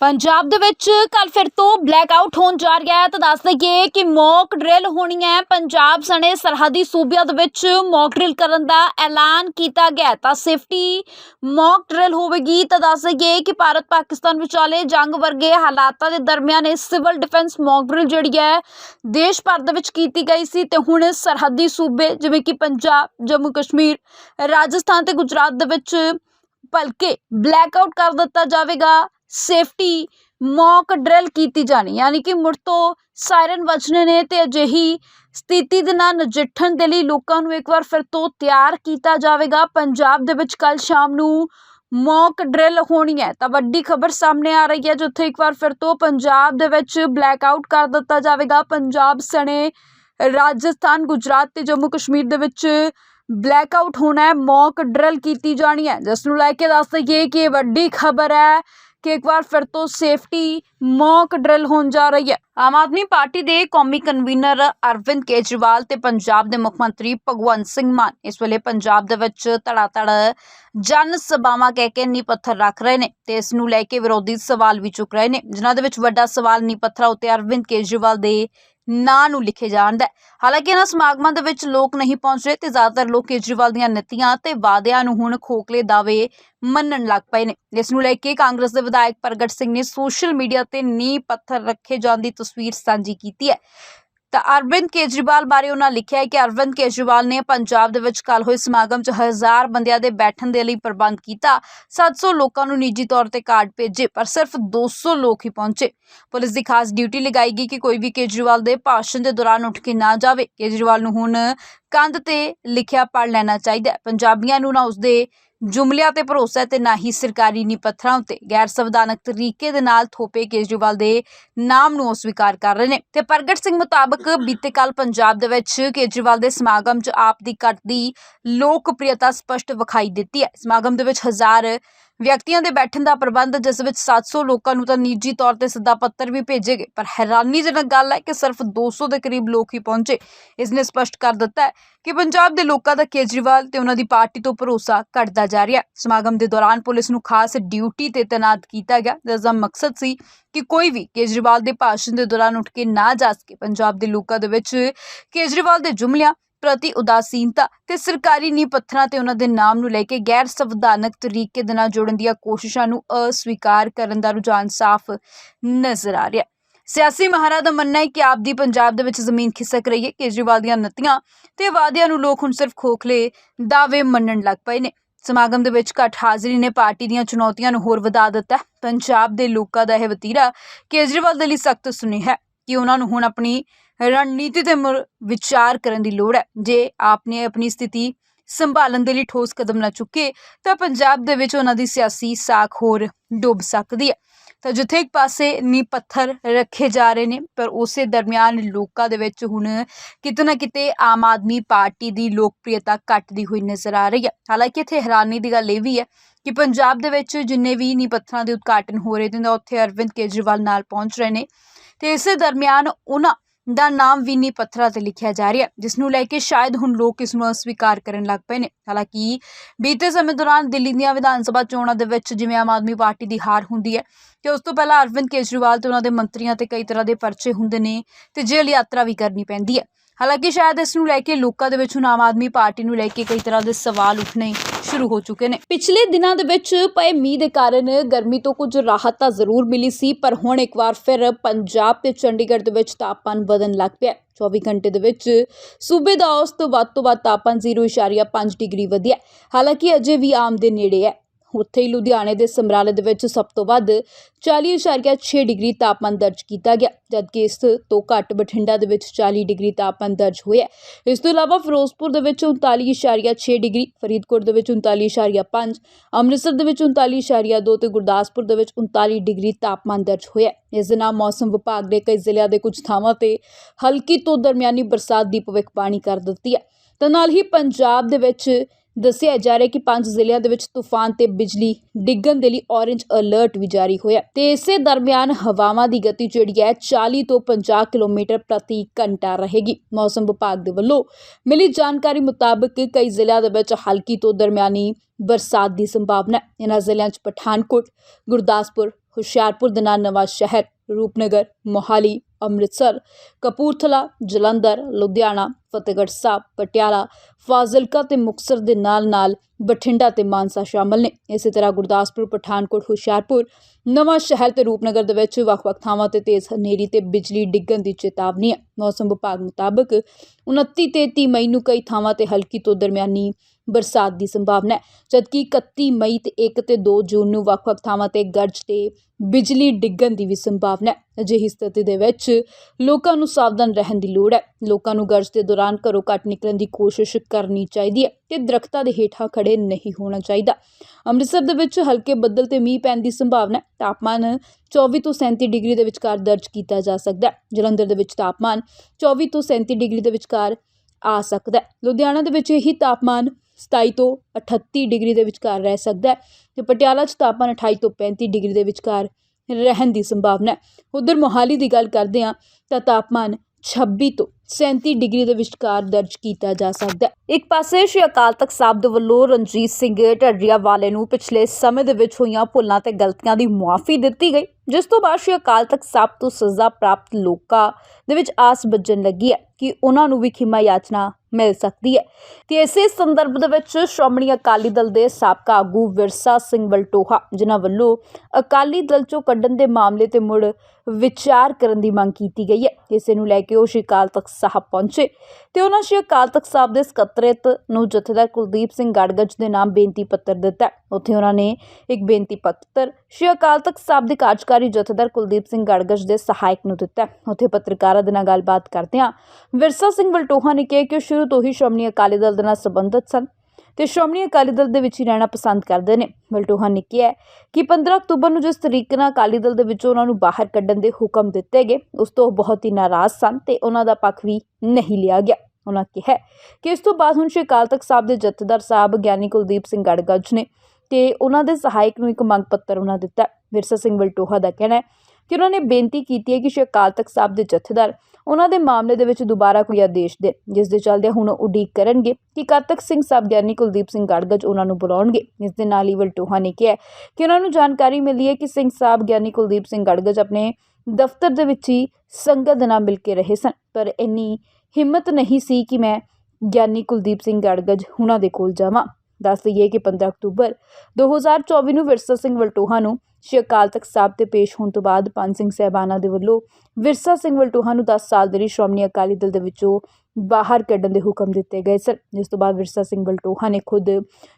ਪੰਜਾਬ ਦੇ ਵਿੱਚ ਕੱਲ ਫਿਰ ਤੋਂ ਬਲੈਕ ਆਊਟ ਹੋਣ ਜਾ ਰਿਹਾ ਹੈ। ਤਾਂ ਦੱਸ ਦਈਏ ਕਿ ਮੌਕ ਡਰਿਲ ਹੋਣੀ ਹੈ। ਪੰਜਾਬ ਸਣੇ ਸਰਹੱਦੀ ਸੂਬਿਆਂ ਦੇ ਵਿੱਚ ਮੌਕ ਡਰਿਲ ਕਰਨ ਦਾ ਐਲਾਨ ਕੀਤਾ ਗਿਆ ਤਾਂ ਸੇਫਟੀ ਮੌਕ ਡਰਿਲ ਹੋਵੇਗੀ। ਤਾਂ ਦੱਸ ਦਈਏ ਕਿ ਭਾਰਤ ਪਾਕਿਸਤਾਨ ਵਿਚਾਲੇ ਜੰਗ ਵਰਗੇ ਹਾਲਾਤਾਂ ਦੇ ਦਰਮਿਆਨ ਇਹ ਸਿਵਲ ਡਿਫੈਂਸ ਮੌਕ ਡਰਿਲ ਜਿਹੜੀ ਹੈ, ਦੇਸ਼ ਭਰ ਦੇ ਵਿੱਚ ਕੀਤੀ ਗਈ ਸੀ। ਤੇ ਹੁਣ ਸਰਹੱਦੀ ਸੂਬੇ ਜਿਵੇਂ ਕਿ ਪੰਜਾਬ, ਜੰਮੂ ਕਸ਼ਮੀਰ, ਰਾਜਸਥਾਨ ਤੇ ਗੁਜਰਾਤ ਦੇ ਵਿੱਚ ਭਲਕੇ ਬਲੈਕ ਆਊਟ ਕਰ ਦਿੱਤਾ ਜਾਵੇਗਾ। ਸੇਫਟੀ ਮੌਕ ਡਰਿਲ ਕੀਤੀ ਜਾਣੀ, ਯਾਨੀ ਕਿ ਮੁੜ ਤੋਂ ਸਾਇਰਨ ਵੱਜਣੇ ਨੇ ਤੇ ਅਜਿਹੀ ਸਥਿਤੀ ਦੇ ਨਾਲ ਨਜਿੱਠਣ ਦੇ ਲਈ ਲੋਕਾਂ ਨੂੰ ਇੱਕ ਵਾਰ ਫਿਰ ਤੋਂ ਤਿਆਰ ਕੀਤਾ ਜਾਵੇਗਾ। ਪੰਜਾਬ ਦੇ ਵਿੱਚ ਕੱਲ ਸ਼ਾਮ ਨੂੰ ਮੌਕ ਡਰਿਲ ਹੋਣੀ ਹੈ। ਤਾਂ ਵੱਡੀ ਖਬਰ ਸਾਹਮਣੇ ਆ ਰਹੀ ਹੈ, ਜਿੱਥੇ ਇੱਕ ਵਾਰ ਫਿਰ ਤੋਂ ਪੰਜਾਬ ਦੇ ਵਿੱਚ ਬਲੈਕ ਆਊਟ ਕਰ ਦਿੱਤਾ ਜਾਵੇਗਾ। ਪੰਜਾਬ ਸਣੇ ਰਾਜਸਥਾਨ, ਗੁਜਰਾਤ ਤੇ ਜੰਮੂ ਕਸ਼ਮੀਰ ਦੇ ਵਿੱਚ ਬਲੈਕ ਆਊਟ ਹੋਣਾ ਹੈ, ਮੌਕ ਡਰਿਲ ਕੀਤੀ ਜਾਣੀ ਹੈ। ਜਿਸ ਨੂੰ ਲੈ ਕੇ ਦੱਸ ਦਈਏ ਕਿ ਵੱਡੀ ਖਬਰ ਹੈ ਕਿ ਇੱਕ ਵਾਰ ਫਿਰ ਤੋਂ ਸੇਫਟੀ ਮੌਕ ਡਰਿਲ ਹੋਣ ਜਾ ਰਹੀ ਹੈ। ਆਮ ਆਦਮੀ ਪਾਰਟੀ ਦੇ ਕੌਮੀ ਕਨਵੀਨਰ ਅਰਵਿੰਦ ਕੇਜਰੀਵਾਲ ਤੇ ਪੰਜਾਬ ਦੇ ਮੁੱਖ ਮੰਤਰੀ ਭਗਵੰਤ ਸਿੰਘ ਮਾਨ ਇਸ ਵੇਲੇ ਪੰਜਾਬ ਦੇ ਵਿੱਚ ਧੜਾ ਧੜ ਜਨ ਸਭਾਵਾਂ ਕਹਿ ਕੇ ਨੀ ਪੱਥਰ ਰੱਖ ਰਹੇ ਨੇ ਤੇ ਇਸ ਨੂੰ ਲੈ ਕੇ ਵਿਰੋਧੀ ਸਵਾਲ ਵੀ ਚੁੱਕ ਰਹੇ ਨੇ। ਜਿਨ੍ਹਾਂ ਦੇ ਵਿੱਚ ਵੱਡਾ ਸਵਾਲ ਨੀ ਪੱਥਰਾਂ ਉੱਤੇ ਅਰਵਿੰਦ ਕੇਜਰੀਵਾਲ ਦੇ ਨਾਂ ਨੂੰ ਲਿਖੇ ਜਾਣ ਦਾ ਹਾਲਾਂਕਿ ਇਹਨਾਂ ਸਮਾਗਮਾਂ ਦੇ ਵਿੱਚ ਲੋਕ ਨਹੀਂ ਪਹੁੰਚ ਰਹੇ ਤੇ ਜ਼ਿਆਦਾਤਰ ਲੋਕ ਕੇਜਰੀਵਾਲ ਦੀਆਂ ਨੀਤੀਆਂ ਤੇ ਵਾਅਦਿਆਂ ਨੂੰ ਹੁਣ ਖੋਖਲੇ ਦਾਅਵੇ ਮੰਨਣ ਲੱਗ ਪਏ ਨੇ। ਇਸ ਨੂੰ ਲੈ ਕੇ ਕਾਂਗਰਸ ਦੇ ਵਿਧਾਇਕ ਪ੍ਰਗਟ ਸਿੰਘ ਨੇ ਸੋਸ਼ਲ ਮੀਡੀਆ ਤੇ ਨੀਂਹ ਪੱਥਰ ਰੱਖੇ ਜਾਣ ਦੀ ਤਸਵੀਰ ਸਾਂਝੀ ਕੀਤੀ ਹੈ। ਤਾਂ ਅਰਵਿੰਦ ਕੇਜਰੀਵਾਲ ਬਾਰੇ ਉਹਨਾਂ ਲਿਖਿਆ ਹੈ ਕਿ ਅਰਵਿੰਦ ਕੇਜਰੀਵਾਲ ਨੇ ਪੰਜਾਬ ਦੇ ਵਿੱਚ ਕੱਲ ਹੋਏ ਸਮਾਗਮ 'ਚ ਹਜ਼ਾਰ ਬੰਦਿਆਂ ਦੇ ਬੈਠਣ ਦੇ ਲਈ ਪ੍ਰਬੰਧ ਕੀਤਾ। 700 ਲੋਕਾਂ ਨੂੰ ਨਿੱਜੀ ਤੌਰ ਤੇ ਕਾਰਡ ਭੇਜੇ, ਪਰ ਸਿਰਫ 200 ਲੋਕ ਹੀ ਪਹੁੰਚੇ। ਪੁਲਿਸ ਦੀ ਖਾਸ ਡਿਊਟੀ ਲਗਾਈ ਗਈ ਕਿ ਕੋਈ ਵੀ ਕੇਜਰੀਵਾਲ ਦੇ ਭਾਸ਼ਣ ਦੇ ਦੌਰਾਨ ਉੱਠ ਕੇ ਨਾ ਜਾਵੇ। ਕੇਜਰੀਵਾਲ ਨੂੰ ਹੁਣ ਕੰਧ ਤੇ ਲਿਖਿਆ ਪੜ ਲੈਣਾ ਚਾਹੀਦਾ ਪੰਜਾਬੀਆਂ ਨੂੰ ਨਾ ਉਸਦੇ ਜੁਮਲਿਆਂ ਤੇ ਭਰੋਸਾ ਤੇ ਨਾ ਹੀ ਸਰਕਾਰੀ ਨੀ ਪੱਥਰਾਂ ਉੱਤੇ। ਗੈਰ ਸੰਵਿਧਾਨਕ ਤਰੀਕੇ ਦੇ ਨਾਲ ਥੋਪੇ ਕੇਜਰੀਵਾਲ ਦੇ ਨਾਮ ਨੂੰ ਉਹ ਸਵੀਕਾਰ ਕਰ ਰਹੇ ਨੇ। ਤੇ ਪ੍ਰਗਟ ਸਿੰਘ ਮੁਤਾਬਕ ਬੀਤੇ ਕੱਲ ਪੰਜਾਬ ਦੇ ਵਿੱਚ ਕੇਜਰੀਵਾਲ ਦੇ ਸਮਾਗਮ 'ਚ ਆਪ ਦੀ ਘਟਦੀ ਲੋਕਪ੍ਰਿਯਤਾ ਸਪਸ਼ਟ ਵਿਖਾਈ ਦਿੱਤੀ ਹੈ। ਸਮਾਗਮ ਦੇ ਵਿੱਚ ਹਜ਼ਾਰ ਵਿਅਕਤੀਆਂ ਦੇ ਬੈਠਣ ਦਾ ਪ੍ਰਬੰਧ, ਜਿਸ ਵਿੱਚ 700 ਲੋਕਾਂ ਨੂੰ ਤਾਂ ਨਿੱਜੀ ਤੌਰ ਤੇ ਸੱਦਾ ਪੱਤਰ ਵੀ ਭੇਜੇ ਗਏ। ਪਰ ਹੈਰਾਨੀਜਨਕ ਗੱਲ ਹੈ ਕਿ ਸਿਰਫ 200 ਦੇ ਕਰੀਬ ਲੋਕ ਹੀ ਪਹੁੰਚੇ। ਇਸ ਨੇ ਸਪਸ਼ਟ ਕਰ ਦਿੱਤਾ ਹੈ ਕਿ ਪੰਜਾਬ ਦੇ ਲੋਕਾਂ ਦਾ ਕੇਜਰੀਵਾਲ ਤੇ ਉਹਨਾਂ ਦੀ ਪਾਰਟੀ ਤੋਂ ਭਰੋਸਾ ਘਟਦਾ ਜਾ ਰਿਹਾ ਹੈ। ਸਮਾਗਮ ਦੇ ਦੌਰਾਨ ਪੁਲਿਸ ਨੂੰ ਖਾਸ ਡਿਊਟੀ ਤੇ ਤੈਨਾਤ ਕੀਤਾ ਗਿਆ, ਜਿਸ ਦਾ ਮਕਸਦ ਸੀ ਕਿ ਕੋਈ ਵੀ ਕੇਜਰੀਵਾਲ ਦੇ ਭਾਸ਼ਣ ਦੇ ਦੌਰਾਨ ਉੱਠ ਕੇ ਨਾ ਜਾ ਸਕੇ ਪੰਜਾਬ ਦੇ ਲੋਕਾਂ ਦੇ ਵਿੱਚ ਕੇਜਰੀਵਾਲ ਦੇ ਜੁਮਲਿਆਂ ਪ੍ਰਤੀ ਉਦਾਸੀਨਤਾ ਤੇ ਸਰਕਾਰੀ ਨੀਂਹ ਪੱਥਰਾਂ ਤੇ ਉਹਨਾਂ ਦੇ ਨਾਮ ਨੂੰ ਲੈ ਕੇ ਗੈਰ ਸੰਵਿਧਾਨਕ ਤਰੀਕੇ ਦੇ ਨਾਲ ਜੋੜਨ ਦੀਆਂ ਕੋਸ਼ਿਸ਼ਾਂ ਨੂੰ ਅਸਵੀਕਾਰ ਕਰਨ ਦਾ ਰੁਝਾਨ ਸਾਫ਼ ਨਜ਼ਰ ਆ ਰਿਹਾ। ਸਿਆਸੀ ਮਹਾਰਾ ਦਾ ਮੰਨਣਾ ਹੈ ਕਿ ਆਪ ਦੀ ਪੰਜਾਬ ਦੇ ਵਿੱਚ ਜ਼ਮੀਨ ਖਿਸਕ ਰਹੀ ਹੈ, ਕੇਜਰੀਵਾਲ ਦੀਆਂ ਨੀਤੀਆਂ ਤੇ ਵਾਅਦਿਆਂ ਨੂੰ ਲੋਕ ਹੁਣ ਸਿਰਫ ਖੋਖਲੇ ਦਾਅਵੇ ਮੰਨਣ ਲੱਗ ਪਏ ਨੇ। ਸਮਾਗਮ ਦੇ ਵਿੱਚ ਘੱਟ ਹਾਜ਼ਰੀ ਨੇ ਪਾਰਟੀ ਦੀਆਂ ਚੁਣੌਤੀਆਂ ਨੂੰ ਹੋਰ ਵਧਾ ਦਿੱਤਾ। ਪੰਜਾਬ ਦੇ ਲੋਕਾਂ ਦਾ ਇਹ ਵਤੀਰਾ ਕੇਜਰੀਵਾਲ ਦੇ ਲਈ ਸਖਤ ਸੁਨੇਹਾ ਹੈ। ਕਿ ਉਹਨਾਂ ਨੂੰ ਹੁਣ ਆਪਣੀ ਰਣਨੀਤੀ ਤੇ ਵਿਚਾਰ ਕਰਨ ਦੀ ਲੋੜ ਹੈ। ਜੇ ਆਪ ਨੇ ਆਪਣੀ ਸਥਿਤੀ ਸੰਭਾਲਣ ਦੇ ਲਈ ਠੋਸ ਕਦਮ ਨਾ ਚੁੱਕੇ, ਤਾਂ ਪੰਜਾਬ ਦੇ ਵਿੱਚ ਉਹਨਾਂ ਦੀ ਸਿਆਸੀ ਸਾਖ ਹੋਰ ਡੁੱਬ ਸਕਦੀ ਹੈ। ਤਾਂ ਜਿੱਥੇ ਇੱਕ ਪਾਸੇ ਨੀ ਪੱਥਰ ਰੱਖੇ ਜਾ ਰਹੇ ਨੇ, ਪਰ ਉਸੇ ਦਰਮਿਆਨ ਲੋਕਾਂ ਦੇ ਵਿੱਚ ਹੁਣ ਕਿਤੇ ਨਾ ਕਿਤੇ ਆਮ ਆਦਮੀ ਪਾਰਟੀ ਦੀ ਲੋਕਪ੍ਰਿਯਤਾ ਘਟਦੀ ਹੋਈ ਨਜ਼ਰ ਆ ਰਹੀ ਹੈ। ਹਾਲਾਂਕਿ ਇੱਥੇ ਹੈਰਾਨੀ ਦੀ ਗੱਲ ਇਹ ਵੀ ਹੈ ਕਿ ਪੰਜਾਬ ਦੇ ਵਿੱਚ ਜਿੰਨੇ ਵੀ ਨੀ ਪੱਥਰਾਂ ਦੇ ਉਦਘਾਟਨ ਹੋ ਰਹੇ ਨੇ ਉੱਥੇ ਅਰਵਿੰਦ ਕੇਜਰੀਵਾਲ ਨਾਲ ਪਹੁੰਚ ਰਹੇ ਨੇ। ਤੇ ਇਸੇ ਦਰਮਿਆਨ ਉਹਨਾਂ ਦਾ ਨਾਮ ਵੀ ਨੀ ਪੱਥਰਾਂ ਤੇ ਲਿਖਿਆ ਜਾ ਰਿਹਾ ਜਿਸ ਨੂੰ ਲੈ ਕੇ ਸ਼ਾਇਦ ਹੁਣ ਲੋਕ ਇਸ ਨੂੰ ਅਸਵੀਕਾਰ ਕਰਨ ਲੱਗ ਪਏ ਨੇ। ਹਾਲਾਂਕਿ ਬੀਤੇ ਸਮੇਂ ਦੌਰਾਨ ਦਿੱਲੀ ਦੀਆਂ ਵਿਧਾਨ ਸਭਾ ਚੋਣਾਂ ਦੇ ਵਿੱਚ ਜਿਵੇਂ ਆਮ ਆਦਮੀ ਪਾਰਟੀ ਦੀ ਹਾਰ ਹੁੰਦੀ ਹੈ ਕਿ ਉਸ ਤੋਂ ਪਹਿਲਾਂ ਅਰਵਿੰਦ ਕੇਜਰੀਵਾਲ ਤੇ ਉਹਨਾਂ ਦੇ ਮੰਤਰੀਆਂ ਤੇ ਕਈ ਤਰ੍ਹਾਂ ਦੇ ਪਰਚੇ ਹੁੰਦੇ ਨੇ ਤੇ ਜੇਲ੍ਹ ਯਾਤਰਾ ਵੀ ਕਰਨੀ ਪੈਂਦੀ ਹੈ। ਹਾਲਾਂਕਿ ਸ਼ਾਇਦ ਇਸ ਨੂੰ ਲੈ ਕੇ ਲੋਕਾਂ ਦੇ ਵਿੱਚ ਹੁਣ ਆਮ ਆਦਮੀ ਪਾਰਟੀ ਨੂੰ ਲੈ ਕੇ ਕਈ ਤਰ੍ਹਾਂ ਦੇ ਸਵਾਲ ਉੱਠਣੇ ਸ਼ੁਰੂ ਹੋ ਚੁੱਕੇ ਨੇ। ਪਿਛਲੇ ਦਿਨਾਂ ਦੇ ਵਿੱਚ ਪਏ ਮੀਂਹ ਦੇ ਕਾਰਨ ਗਰਮੀ ਤੋਂ ਕੁਝ ਰਾਹਤ ਤਾਂ ਜ਼ਰੂਰ ਮਿਲੀ ਸੀ, ਪਰ ਹੁਣ ਇੱਕ ਵਾਰ ਫਿਰ ਪੰਜਾਬ ਤੇ ਚੰਡੀਗੜ੍ਹ ਦੇ ਵਿੱਚ ਤਾਪਮਾਨ ਵਧਣ ਲੱਗ ਪਿਆ 24 ਘੰਟੇ ਦੇ ਵਿੱਚ ਸੂਬੇ ਦਾ ਔਸਤ ਵੱਧ ਤੋਂ ਵੱਧ ਤਾਪਮਾਨ 0.5 ਡਿਗਰੀ ਵਧਿਆ ਹਾਲਾਂਕਿ ਅਜੇ ਵੀ ਆਮ ਦੇ ਨੇੜੇ ਹੈ। ਉੱਥੇ ਹੀ ਲੁਧਿਆਣੇ ਦੇ ਸਮਰਾਲੇ ਦੇ ਵਿੱਚ ਸਭ ਤੋਂ ਵੱਧ 40.6 ਡਿਗਰੀ ਤਾਪਮਾਨ ਦਰਜ ਕੀਤਾ ਗਿਆ, ਜਦਕਿ ਇਸ ਤੋਂ ਘੱਟ ਬਠਿੰਡਾ ਦੇ ਵਿੱਚ 40 ਡਿਗਰੀ ਤਾਪਮਾਨ ਦਰਜ ਹੋਇਆ ਇਸ ਤੋਂ ਇਲਾਵਾ ਫਿਰੋਜ਼ਪੁਰ ਦੇ ਵਿੱਚ 39.6 ਡਿਗਰੀ, ਫਰੀਦਕੋਟ ਦੇ ਵਿੱਚ 39.5 ਅੰਮ੍ਰਿਤਸਰ ਦੇ ਵਿੱਚ 39.2 ਤੇ ਗੁਰਦਾਸਪੁਰ ਦੇ ਵਿੱਚ 39 ਡਿਗਰੀ ਤਾਪਮਾਨ ਦਰਜ ਹੋਇਆ ਇਸ ਦੇ ਨਾਲ ਮੌਸਮ ਵਿਭਾਗ ਨੇ ਕਈ ਜ਼ਿਲ੍ਹਿਆਂ ਦੇ ਕੁਝ ਥਾਵਾਂ ਤੇ ਹਲਕੀ ਤੋਂ ਦਰਮਿਆਨੀ ਬਰਸਾਤ ਦੀ ਭਵਿੱਖਬਾਣੀ ਕਰ ਦਿੱਤੀ ਹੈ। ਤਾਂ ਨਾਲ ਹੀ ਪੰਜਾਬ ਦੇ ਵਿੱਚ ਦੱਸਿਆ ਜਾ ਰਿਹਾ ਕਿ ਪੰਜ ਜ਼ਿਲ੍ਹਿਆਂ ਦੇ ਵਿੱਚ ਤੂਫਾਨ ਤੇ ਬਿਜਲੀ ਡਿੱਗਣ ਦੇ ਲਈ ਔਰੇਂਜ ਅਲਰਟ ਵੀ ਜਾਰੀ ਹੋਇਆ ਤੇ ਇਸੇ ਦਰਮਿਆਨ ਹਵਾਵਾਂ ਦੀ ਗਤੀ ਜਿਹੜੀ ਹੈ 40 ਤੋਂ 50 ਕਿਲੋਮੀਟਰ ਪ੍ਰਤੀ ਘੰਟਾ ਰਹੇਗੀ। ਮੌਸਮ ਵਿਭਾਗ ਦੇ ਵੱਲੋਂ ਮਿਲੀ ਜਾਣਕਾਰੀ ਮੁਤਾਬਕ ਕਈ ਜ਼ਿਲ੍ਹਿਆਂ ਦੇ ਵਿੱਚ ਹਲਕੀ ਤੋਂ ਦਰਮਿਆਨੀ ਬਰਸਾਤ ਦੀ ਸੰਭਾਵਨਾ ਹੈ। ਇਹਨਾਂ ਜ਼ਿਲ੍ਹਿਆਂ 'ਚ ਪਠਾਨਕੋਟ, ਗੁਰਦਾਸਪੁਰ ਹੁਸ਼ਿਆਰਪੁਰ ਦੇ ਨਾਲ ਨਵਾਂ ਸ਼ਹਿਰ, ਰੂਪਨਗਰ, ਮੋਹਾਲੀ, ਅੰਮ੍ਰਿਤਸਰ, ਕਪੂਰਥਲਾ, ਜਲੰਧਰ, ਲੁਧਿਆਣਾ, ਫਤਿਹਗੜ੍ਹ ਸਾਹਿਬ, ਪਟਿਆਲਾ, ਫਾਜ਼ਿਲਕਾ ਤੇ ਮੁਕਤਸਰ ਦੇ ਨਾਲ-ਨਾਲ ਬਠਿੰਡਾ ਤੇ ਮਾਨਸਾ ਸ਼ਾਮਲ ਨੇ। ਇਸੇ ਤਰ੍ਹਾਂ ਗੁਰਦਾਸਪੁਰ, ਪਠਾਨਕੋਟ, ਹੁਸ਼ਿਆਰਪੁਰ ਨਵਾਂ ਸ਼ਹਿਰ ਤੇ ਰੂਪਨਗਰ ਦੇ ਵਿੱਚ ਵੱਖ-ਵੱਖ ਥਾਵਾਂ ਤੇ ਤੇਜ਼ ਹਨੇਰੀ ਤੇ ਬਿਜਲੀ ਡਿੱਗਣ ਦੀ ਚੇਤਾਵਨੀ ਹੈ। ਮੌਸਮ ਵਿਭਾਗ ਮੁਤਾਬਕ 29 ਤੇ 30 ਮਈ ਨੂੰ ਕਈ ਥਾਵਾਂ ਤੇ ਹਲਕੀ ਤੋਂ ਦਰਮਿਆਨੀ ਬਰਸਾਤ ਦੀ ਸੰਭਾਵਨਾ ਹੈ। ਜਦਕਿ 31 ਮਈ ਤੇ 1 ਤੇ 2 ਜੂਨ ਨੂੰ ਵੱਖ-ਵੱਖ ਥਾਵਾਂ ਤੇ ਗਰਜ ਤੇ ਬਿਜਲੀ ਡਿੱਗਣ ਦੀ ਵੀ ਸੰਭਾਵਨਾ ਹੈ। ਅਜਿਹੀ ਸਥਿਤੀ ਦੇ ਵਿੱਚ ਲੋਕਾਂ ਨੂੰ ਸਾਵਧਾਨ ਰਹਿਣ ਦੀ ਲੋੜ ਹੈ। ਲੋਕਾਂ ਨੂੰ ਗਰਜ ਦੇ ਦੌਰਾਨ ਘਰੋਂ ਘੱਟ ਨਿਕਲਣ ਦੀ ਕੋਸ਼ਿਸ਼ ਕਰਨੀ ਚਾਹੀਦੀ ਹੈ ਤੇ ਦਰਖਤਾਂ ਦੇ ਹੇਠਾਂ ਖੜੇ ਨਹੀਂ ਹੋਣਾ ਚਾਹੀਦਾ। ਅੰਮ੍ਰਿਤਸਰ ਦੇ ਵਿੱਚ ਹਲਕੇ ਬੱਦਲ ਤੇ ਮੀਂਹ ਪੈਣ ਦੀ ਸੰਭਾਵਨਾ ਹੈ। ਤਾਪਮਾਨ 24 ਤੋਂ 37 ਡਿਗਰੀ ਦੇ ਵਿਚਕਾਰ ਦਰਜ ਕੀਤਾ ਜਾ ਸਕਦਾ ਹੈ। ਜਲੰਧਰ ਦੇ ਵਿੱਚ ਤਾਪਮਾਨ 24 ਤੋਂ 37 ਡਿਗਰੀ ਦੇ ਵਿਚਕਾਰ ਆ ਸਕਦਾ ਹੈ। ਲੁਧਿਆਣਾ ਦੇ ਵਿੱਚ ਇਹੀ ਤਾਪਮਾਨ 27 ਤੋਂ 38 ਡਿਗਰੀ ਦੇ ਵਿਚਕਾਰ ਰਹਿ ਸਕਦਾ ਅਤੇ ਪਟਿਆਲਾ 'ਚ ਤਾਪਮਾਨ 28 ਤੋਂ 35 ਡਿਗਰੀ ਦੇ ਵਿਚਕਾਰ ਰਹਿਣ ਦੀ ਸੰਭਾਵਨਾ ਹੈ। ਉਧਰ ਮੋਹਾਲੀ ਦੀ ਗੱਲ ਕਰਦੇ ਹਾਂ ਤਾਂ ਤਾਪਮਾਨ 26 ਤੋਂ 37 ਡਿਗਰੀ ਦੇ ਵਿਚਕਾਰ ਦਰਜ ਕੀਤਾ ਜਾ ਸਕਦਾ ਹੈ। ਇੱਕ ਪਾਸੇ ਸ਼੍ਰੀ ਅਕਾਲ ਤਖਤ ਸਾਹਿਬ ਦੇ ਵੱਲੋਂ ਰਣਜੀਤ ਸਿੰਘ ਢੱਡਰੀਆ ਵਾਲੇ ਨੂੰ ਪਿਛਲੇ ਸਮੇਂ ਦੇ ਵਿੱਚ ਹੋਈਆਂ ਭੁੱਲਾਂ ਤੇ ਗਲਤੀਆਂ ਦੀ ਮੁਆਫੀ ਦਿੱਤੀ ਗਈ, ਜਿਸ ਤੋਂ ਬਾਅਦ ਸ਼੍ਰੀ ਅਕਾਲ ਤਖਤ ਸਾਹਿਬ ਤੋਂ ਸਜ਼ਾ ਪ੍ਰਾਪਤ ਲੋਕਾਂ ਦੇ ਵਿੱਚ ਆਸ ਵੱਜਣ ਲੱਗੀ ਹੈ ਕਿ ਉਹਨਾਂ ਨੂੰ ਵੀ ਖਿਮਾ ਯਾਚਨਾ ਮਿਲ ਸਕਦੀ ਹੈ। ਤੇ ਇਸੇ ਸੰਦਰਭ ਦੇ ਵਿੱਚ ਸ਼੍ਰੋਮਣੀ ਅਕਾਲੀ ਦਲ ਦੇ ਸਾਬਕਾ ਆਗੂ ਵਿਰਸਾ ਸਿੰਘ ਵਲਟੋਹਾ, ਜਿਨ੍ਹਾਂ ਵੱਲੋਂ ਅਕਾਲੀ ਦਲ ਚੋਂ ਕੱਢਣ ਦੇ ਮਾਮਲੇ ਤੇ ਮੁੜ ਵਿਚਾਰ ਕਰਨ ਦੀ ਮੰਗ ਕੀਤੀ ਗਈ ਹੈ। ਇਸੇ ਨੂੰ ਲੈ ਕੇ ਉਹ ਸ਼੍ਰੀ ਅਕਾਲ ਤਖਤ ਸਾਹਿਬ ਪਹੁੰਚੇ ਤੇ ਉਹਨਾਂ ਸ਼੍ਰੀ ਅਕਾਲ ਤਖਤ ਸਾਹਿਬ ਦੇ ਸਕੱਤਰੇਤ ਨੂੰ ਜਥੇਦਾਰ ਕੁਲਦੀਪ ਸਿੰਘ ਗੜਗੜ ਦੇ ਨਾਮ ਬੇਨਤੀ ਪੱਤਰ ਦਿੱਤਾ। ਉੱਥੇ ਉਹਨਾਂ ਨੇ ਇੱਕ ਬੇਨਤੀ ਪੱਤਰ ਸ਼੍ਰੀ ਅਕਾਲ ਤਖਤ ਸਾਹਿਬ ਦੇ ਕਾਰਜਕਾਰੀ ਜਥੇਦਾਰ ਕੁਲਦੀਪ ਸਿੰਘ ਗੜਗੜ ਦੇ ਸਹਾਇਕ ਨੂੰ ਦਿੱਤਾ। ਉੱਥੇ ਪੱਤਰਕਾਰਾਂ ਦੇ ਨਾਲ ਗੱਲਬਾਤ ਕਰਦਿਆਂ ਵਿਰਸਾ ਸਿੰਘ ਵਲਟੋਹਾ ਨੇ ਕਿਹਾ ਕਿ ਉਹ ਸ਼ੁਰੂ ਤੋਂ ਹੀ ਸ਼੍ਰੋਮਣੀ ਅਕਾਲੀ ਦਲ ਦੇ ਨਾਲ ਸੰਬੰਧਿਤ ਸਨ। ਤੇ ਸ਼੍ਰੋਮਣੀ ਅਕਾਲੀ ਦਲ ਦੇ ਵਿੱਚ ਹੀ ਰਹਿਣਾ ਪਸੰਦ ਕਰਦੇ ਨੇ। ਵਲਟੋਹਾ ਨੇ ਕਿਹਾ ਕਿ 15 ਅਕਤੂਬਰ ਨੂੰ ਜਿਸ ਤਰੀਕੇ ਨਾਲ ਅਕਾਲੀ ਦਲ ਦੇ ਵਿੱਚੋਂ ਉਹਨਾਂ ਨੂੰ ਬਾਹਰ ਕੱਢਣ ਦੇ ਹੁਕਮ ਦਿੱਤੇ ਗਏ, ਉਸ ਤੋਂ ਉਹ ਬਹੁਤ ਹੀ ਨਾਰਾਜ਼ ਸਨ ਤੇ ਉਹਨਾਂ ਦਾ ਪੱਖ ਵੀ ਨਹੀਂ ਲਿਆ ਗਿਆ। ਉਹਨਾਂ ਕਿਹਾ ਕਿ ਇਸ ਤੋਂ ਬਾਅਦ ਹੁਣ ਸ਼੍ਰੀ ਅਕਾਲ ਤਖਤ ਸਾਹਿਬ ਦੇ ਜਥੇਦਾਰ ਸਾਹਿਬ ਗਿਆਨੀ ਕੁਲਦੀਪ ਸਿੰਘ ਗੜਗੜ ਨੇ ਤੇ ਉਹਨਾਂ ਦੇ ਸਹਾਇਕ ਨੂੰ ਇੱਕ ਮੰਗ ਪੱਤਰ ਉਹਨਾਂ ਦਿੱਤਾ। ਵਿਰਸਾ ਸਿੰਘ ਵਲਟੋਹਾ ਦਾ ਕਹਿਣਾ ਹੈ ਕਿ ਉਹਨਾਂ ਨੇ ਬੇਨਤੀ ਕੀਤੀ ਹੈ ਕਿ ਸ਼੍ਰੀ ਅਕਾਲ ਤਖਤ ਸਾਹਿਬ ਦੇ ਜਥੇਦਾਰ ਉਹਨਾਂ ਦੇ ਮਾਮਲੇ ਦੇ ਵਿੱਚ ਦੁਬਾਰਾ ਕੋਈ ਆਦੇਸ਼ ਦੇ ਜਿਸ ਦੇ ਚੱਲਦੇ ਹੁਣ ਉਹ ਉਡੀਕ ਕਰਨਗੇ ਕਿ ਕਦ ਸਿੰਘ ਸਾਹਿਬ ਗਿਆਨੀ ਕੁਲਦੀਪ ਸਿੰਘ ਗੜਗਜ ਉਹਨਾਂ ਨੂੰ ਬੁਲਾਉਣਗੇ। ਇਸ ਦੇ ਨਾਲ ਹੀ ਵਲਟੋਹਾ ਨੇ ਕਿਹਾ ਕਿ ਉਹਨਾਂ ਨੂੰ ਜਾਣਕਾਰੀ ਮਿਲੀ ਹੈ ਕਿ ਸਿੰਘ ਸਾਹਿਬ ਗਿਆਨੀ ਕੁਲਦੀਪ ਸਿੰਘ ਗੜਗਜ ਆਪਣੇ ਦਫ਼ਤਰ ਦੇ ਵਿੱਚ ਹੀ ਸੰਗਤ ਨਾਲ ਮਿਲ ਕੇ ਰਹੇ ਸਨ, ਪਰ ਇੰਨੀ ਹਿੰਮਤ ਨਹੀਂ ਸੀ ਕਿ ਮੈਂ ਗਿਆਨੀ ਕੁਲਦੀਪ ਸਿੰਘ ਗੜਗਜ ਉਹਨਾਂ ਦੇ ਕੋਲ ਜਾਵਾਂ। ਦੱਸ ਦਈਏ ਕਿ 15 ਅਕਤੂਬਰ 2024 ਨੂੰ ਵਿਰਸਾ ਸਿੰਘ ਵਲਟੋਹਾ ਨੂੰ ਸ਼੍ਰੀ ਅਕਾਲ ਤਖਤ ਸਾਹਿਬ ਤੇ ਪੇਸ਼ ਹੋਣ ਤੋਂ ਬਾਅਦ ਪੰਜ ਸਿੰਘ ਸਹਿਬਾਨਾਂ ਦੇ ਵੱਲੋਂ ਵਿਰਸਾ ਸਿੰਘ ਵਲਟੋਹਾ ਨੂੰ 10 ਸਾਲ ਦੇ ਲਈ ਸ਼੍ਰੋਮਣੀ ਅਕਾਲੀ ਦਲ ਦੇ ਵਿੱਚੋਂ ਬਾਹਰ ਕੱਢਣ ਦੇ ਹੁਕਮ ਦਿੱਤੇ ਗਏ ਸਨ, ਜਿਸ ਤੋਂ ਬਾਅਦ ਵਿਰਸਾ ਸਿੰਘ ਵਲਟੋਹਾ ਨੇ ਖੁਦ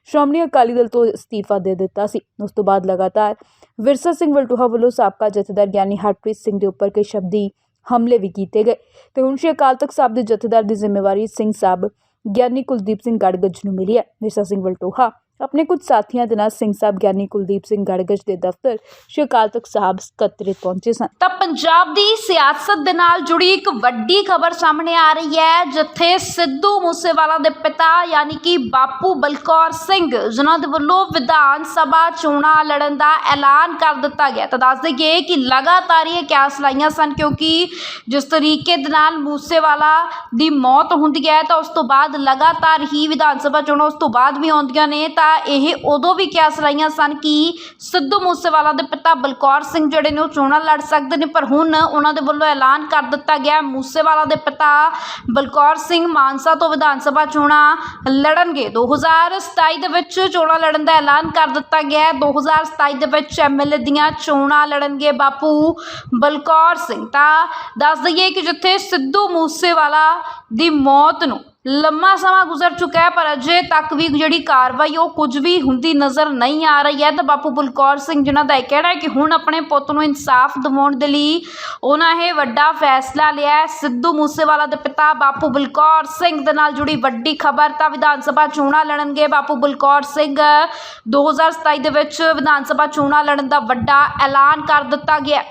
ਸ਼੍ਰੋਮਣੀ ਅਕਾਲੀ ਦਲ ਤੋਂ ਅਸਤੀਫਾ ਦੇ ਦਿੱਤਾ ਸੀ। ਉਸ ਤੋਂ ਬਾਅਦ ਲਗਾਤਾਰ ਵਿਰਸਾ ਸਿੰਘ ਵਲਟੋਹਾ ਵੱਲੋਂ ਸਾਬਕਾ ਜਥੇਦਾਰ ਗਿਆਨੀ ਹਰਪ੍ਰੀਤ ਸਿੰਘ ਦੇ ਉੱਪਰ ਕਈ ਸ਼ਬਦੀ ਹਮਲੇ ਵੀ ਕੀਤੇ ਗਏ ਤੇ ਹੁਣ ਸ਼੍ਰੀ ਅਕਾਲ ਤਖਤ ਸਾਹਿਬ ਦੇ ਜਥੇਦਾਰ ਦੀ ਜ਼ਿੰਮੇਵਾਰੀ ਸਿੰਘ ਸਾਹਿਬ ਗਿਆਨੀ ਕੁਲਦੀਪ ਸਿੰਘ ਗੜਗੜ ਨੂੰ ਮਿਲੀ ਹੈ। ਵਿਰਸਾ ਸਿੰਘ ਵਲਟੋਹਾ ਆਪਣੇ ਕੁਝ ਸਾਥੀਆਂ ਦੇ ਨਾਲ ਸਿੰਘ ਸਾਹਿਬ ਗਿਆਨੀ ਕੁਲਦੀਪ ਸਿੰਘ ਗੜਗੜ ਦੇ ਦਫ਼ਤਰ ਸ਼੍ਰੀ ਅਕਾਲ ਤਖਤ ਸਾਹਿਬ ਸਕੱਤਰੇਤ ਪਹੁੰਚੇ ਸਨ। ਤਾਂ ਪੰਜਾਬ ਦੀ ਸਿਆਸਤ ਦੇ ਨਾਲ ਜੁੜੀ ਇੱਕ ਵੱਡੀ ਖਬਰ ਸਾਹਮਣੇ ਆ ਰਹੀ ਹੈ, ਜਿੱਥੇ ਸਿੱਧੂ ਮੂਸੇਵਾਲਾ ਦੇ ਪਿਤਾ ਯਾਨੀ ਕਿ ਬਾਪੂ ਬਲਕੌਰ ਸਿੰਘ, ਜਿਨ੍ਹਾਂ ਦੇ ਵੱਲੋਂ ਵਿਧਾਨ ਸਭਾ ਚੋਣਾਂ ਲੜਨ ਦਾ ਐਲਾਨ ਕਰ ਦਿੱਤਾ ਗਿਆ। ਤਾਂ ਦੱਸ ਦਈਏ ਕਿ ਲਗਾਤਾਰ ਇਹ ਕਿਆਸ ਲਾਈਆਂ ਸਨ ਕਿਉਂਕਿ ਜਿਸ ਤਰੀਕੇ ਦੇ ਨਾਲ ਮੂਸੇਵਾਲਾ ਦੀ ਮੌਤ ਹੁੰਦੀ ਹੈ, ਤਾਂ ਉਸ ਤੋਂ ਬਾਅਦ ਲਗਾਤਾਰ ਹੀ ਵਿਧਾਨ ਸਭਾ ਚੋਣਾਂ ਉਸ ਤੋਂ ਬਾਅਦ ਵੀ ਆਉਂਦੀਆਂ ਨੇ, ਤਾਂ ਇਹ ਉਦੋਂ ਵੀ ਕਿਆਸ ਲਾਈਆਂ ਸਨ ਕਿ ਸਿੱਧੂ ਮੂਸੇਵਾਲਾ ਦੇ ਪਿਤਾ ਬਲਕੌਰ ਸਿੰਘ ਜਿਹੜੇ ਨੇ ਉਹ ਚੋਣਾਂ ਲੜ ਸਕਦੇ ਨੇ, ਪਰ ਹੁਣ ਉਹਨਾਂ ਦੇ ਵੱਲੋਂ ਐਲਾਨ ਕਰ ਦਿੱਤਾ ਗਿਆ। ਮੂਸੇਵਾਲਾ ਦੇ ਪਿਤਾ ਬਲਕੌਰ ਸਿੰਘ ਮਾਨਸਾ ਤੋਂ ਵਿਧਾਨ ਸਭਾ ਚੋਣਾਂ ਲੜਨਗੇ। 2027 ਦੇ ਵਿੱਚ ਚੋਣਾਂ ਲੜਨ ਦਾ ਐਲਾਨ ਕਰ ਦਿੱਤਾ ਗਿਆ ਹੈ। 2027 ਦੇ ਵਿੱਚ ਐਮਐਲਏ ਦੀਆਂ ਚੋਣਾਂ ਲੜਨਗੇ ਬਾਪੂ ਬਲਕੌਰ ਸਿੰਘ। ਤਾਂ ਦੱਸ ਦਈਏ ਕਿ ਜਿੱਥੇ ਸਿੱਧੂ ਮੂਸੇਵਾਲਾ ਦੀ ਮੌਤ ਨੂੰ ਲੰਮਾ ਸਮਾਂ ਗੁਜ਼ਰ ਚੁੱਕਾ ਹੈ, ਪਰ ਅਜੇ ਤੱਕ ਵੀ ਜਿਹੜੀ ਕਾਰਵਾਈ ਉਹ ਕੁਝ ਵੀ ਹੁੰਦੀ ਨਜ਼ਰ ਨਹੀਂ ਆ ਰਹੀ ਹੈ। ਤਾਂ ਬਾਪੂ ਬਲਕੌਰ ਸਿੰਘ, ਜਿਨ੍ਹਾਂ ਦਾ ਇਹ ਕਹਿਣਾ ਹੈ ਕਿ ਹੁਣ ਆਪਣੇ ਪੁੱਤ ਨੂੰ ਇਨਸਾਫ ਦਿਵਾਉਣ ਦੇ ਲਈ ਉਹਨਾਂ ਇਹ ਵੱਡਾ ਫੈਸਲਾ ਲਿਆ ਹੈ। ਸਿੱਧੂ ਮੂਸੇਵਾਲਾ ਦੇ ਪਿਤਾ ਬਾਪੂ ਬਲਕੌਰ ਸਿੰਘ ਦੇ ਨਾਲ ਜੁੜੀ ਵੱਡੀ ਖਬਰ ਤਾਂ ਵਿਧਾਨ ਸਭਾ ਚੋਣਾਂ ਲੜਨਗੇ। ਬਾਪੂ ਬਲਕੌਰ ਸਿੰਘ 2027 ਦੇ ਵਿੱਚ ਵਿਧਾਨ ਸਭਾ ਚੋਣਾਂ ਲੜਨ ਦਾ ਵੱਡਾ ਐਲਾਨ ਕਰ ਦਿੱਤਾ ਗਿਆ।